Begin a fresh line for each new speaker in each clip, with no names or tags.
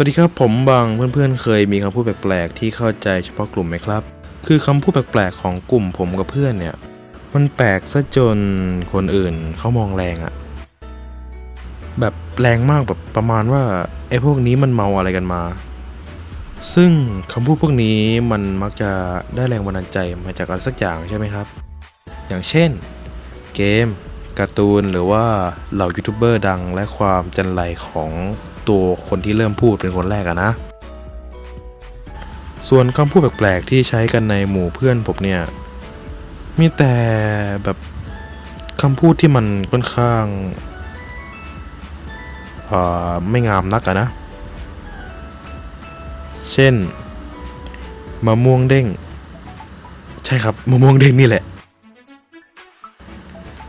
สวัสดีครับผมบางเพื่อนๆ เคยมีคำพูดแปลกๆ ที่เข้าใจเฉพาะกลุ่มไหมครับ คือคำพูดแปลกๆ ของกลุ่มผมกับเพื่อนเนี่ย มันแปลกซะจนคนอื่นเขามองแรงอะแบบแรงมากแบบประมาณว่าไอ้พวกนี้มันเมาอะไรกันมา ซึ่งคำพูดพวกนี้มันมักจะได้แรงบันดาลใจมาจากอะไรสักอย่างใช่ไหมครับ อย่างเช่น เกมการ์ตูนหรือว่าเหล่ายูทูบเบอร์ดังและความจันไรของ ตัวคนที่เริ่มพูดเป็นคนแรกอะนะ ส่วนคำพูดแปลกๆที่ใช้กันในหมู่เพื่อนผมเนี่ย มีแต่แบบคำพูดที่มันค่อนข้างอ่อไม่งามนักอะนะ เช่นมะม่วงเด้ง ใช่ครับมะม่วงเด้งนี่แหละ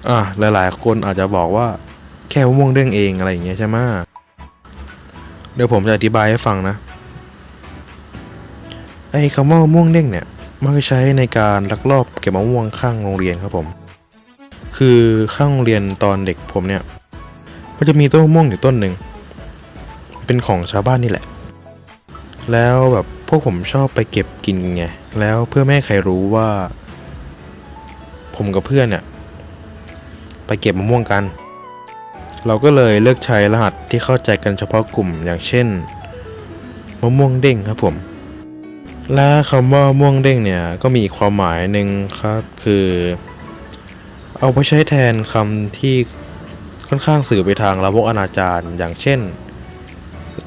อะหลายๆคนอาจจะบอกว่าแค่มะม่วงเด้งเองอะไรอย่างเงี้ยใช่ไหม ดี๋ยวผมจะอธิบายให้ฟังนะ ไอ้คำว่ามะม่วงเด้งเนี่ย มักใช้ในการลักลอบเก็บมะม่วงข้างโรงเรียนครับผม คือข้างโรงเรียนตอนเด็กผมเนี่ย มันจะมีต้นมะม่วงอยู่ต้นหนึ่ง เป็นของชาวบ้านนี่แหละ แล้วแบบพวกผมชอบไปเก็บกินไง แล้วเพื่อไม่ให้ใครรู้ว่า ผมกับเพื่อนเนี่ย ไปเก็บมะม่วงกัน เราก็เลยเลือกใช้รหัสที่เข้าใจกันเฉพาะกลุ่มอย่างเช่นมะม่วงเด้งครับผม และคำว่ามะม่วงเด้งเนี่ยก็มีความหมายหนึ่งครับคือ เอาไปใช้แทนคำที่ค่อนข้างสื่อไปทางละวกอนาจารอย่างเช่น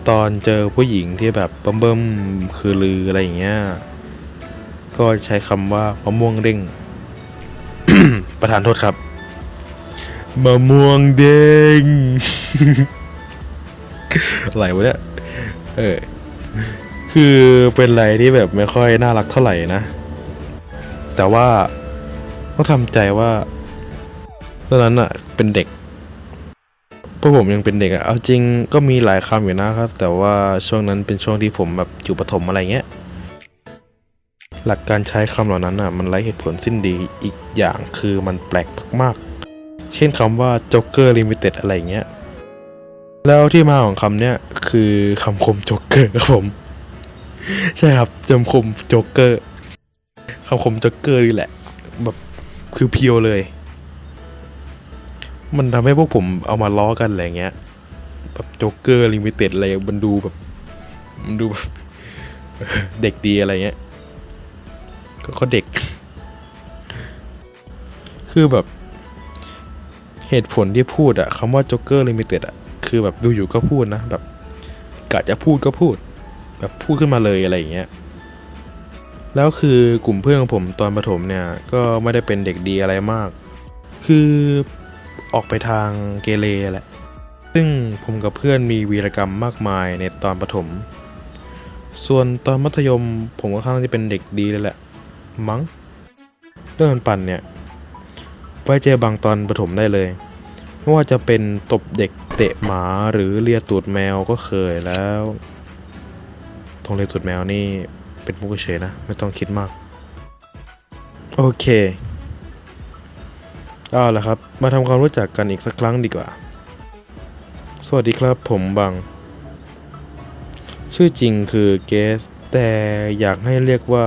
ตอนเจอผู้หญิงที่แบบเบิ่มๆคือลืออะไรอย่างเงี้ยก็ใช้คำว่ามะม่วงเด้งประธานโทษครับ มะม่วงเด้งอะไรวะเนี่ย เออ คือเป็นอะไรที่แบบไม่ค่อยน่ารักเท่าไหร่นะ แต่ว่าต้องทำใจว่าตอนนั้นอะเป็นเด็กพวกผมยังเป็นเด็กอะเอาจริงก็มีหลายคำอยู่นะครับ แต่ว่าช่วงนั้นเป็นช่วงที่ผมแบบอยู่ประถมอะไรเงี้ย หลักการใช้คำเหล่านั้นอะมันไร้เหตุผลสิ้นดีอีกอย่างคือมันแปลกมากๆ เช่นคำว่า Joker Limited อะไรเงี้ย แล้วที่มาของคำเนี้ยคือคำคม Joker ครับผม ใช่ครับจำคม Joker คำคม Joker นี่แหละ แบบคือเพียวเลย มันทำให้พวกผมเอามาล้อกันอะไรเงี้ย แบบโจ๊กเกอร์ลิมิเต็ดอะไรมันดูแบบ มันดูแบบเด็กดีอะไรเงี้ยก็ก็เด็ก คือแบบ เหตุผลที่พูดอะคำว่าโจ๊กเกอร์ลิมิเต็ดอะคือแบบดูอยู่ก็พูดนะแบบกะจะพูดก็พูด แบบพูดขึ้นมาเลยอะไรอย่างเงี้ยแล้วคือกลุ่มเพื่อนของผมตอนประถมเนี่ยก็ไม่ได้เป็นเด็กดีอะไรมาก คือออกไปทางเกเรแหละ ซึ่งผมกับเพื่อนมีวีรกรรมมากมายในตอนประถม ส่วนตอนมัธยมผมก็ค่อนข้างที่เป็นเด็กดีเลยแหละ มั้งเรื่องปั่นเนี่ย ไว้เจอบางตอนประถมได้เลย ไม่ว่าจะเป็นตบเด็กเตะหมาหรือเลียตูดแมวก็เคยแล้วตรงเลียตูดแมวนี่เป็นมุกเฉยนะ ไม่ต้องคิดมาก โอเคเอาละครับ มาทำความรู้จักกันอีกสักครั้งดีกว่า สวัสดีครับผมบัง ชื่อจริงคือเกส แต่อยากให้เรียกว่า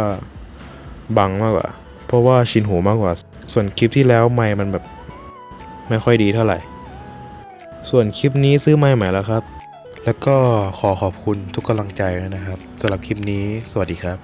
บังมากกว่า เพราะว่าชินหูมากกว่า ส่วนคลิปที่แล้วไม่มันแบบ ไม่ค่อยดีเท่าไหร่ ส่วนคลิปนี้ซื้อไม่ใหม่แล้วครับ แล้วก็ขอขอบคุณทุกกำลังใจนะครับสำหรับคลิปนี้ สวัสดีครับ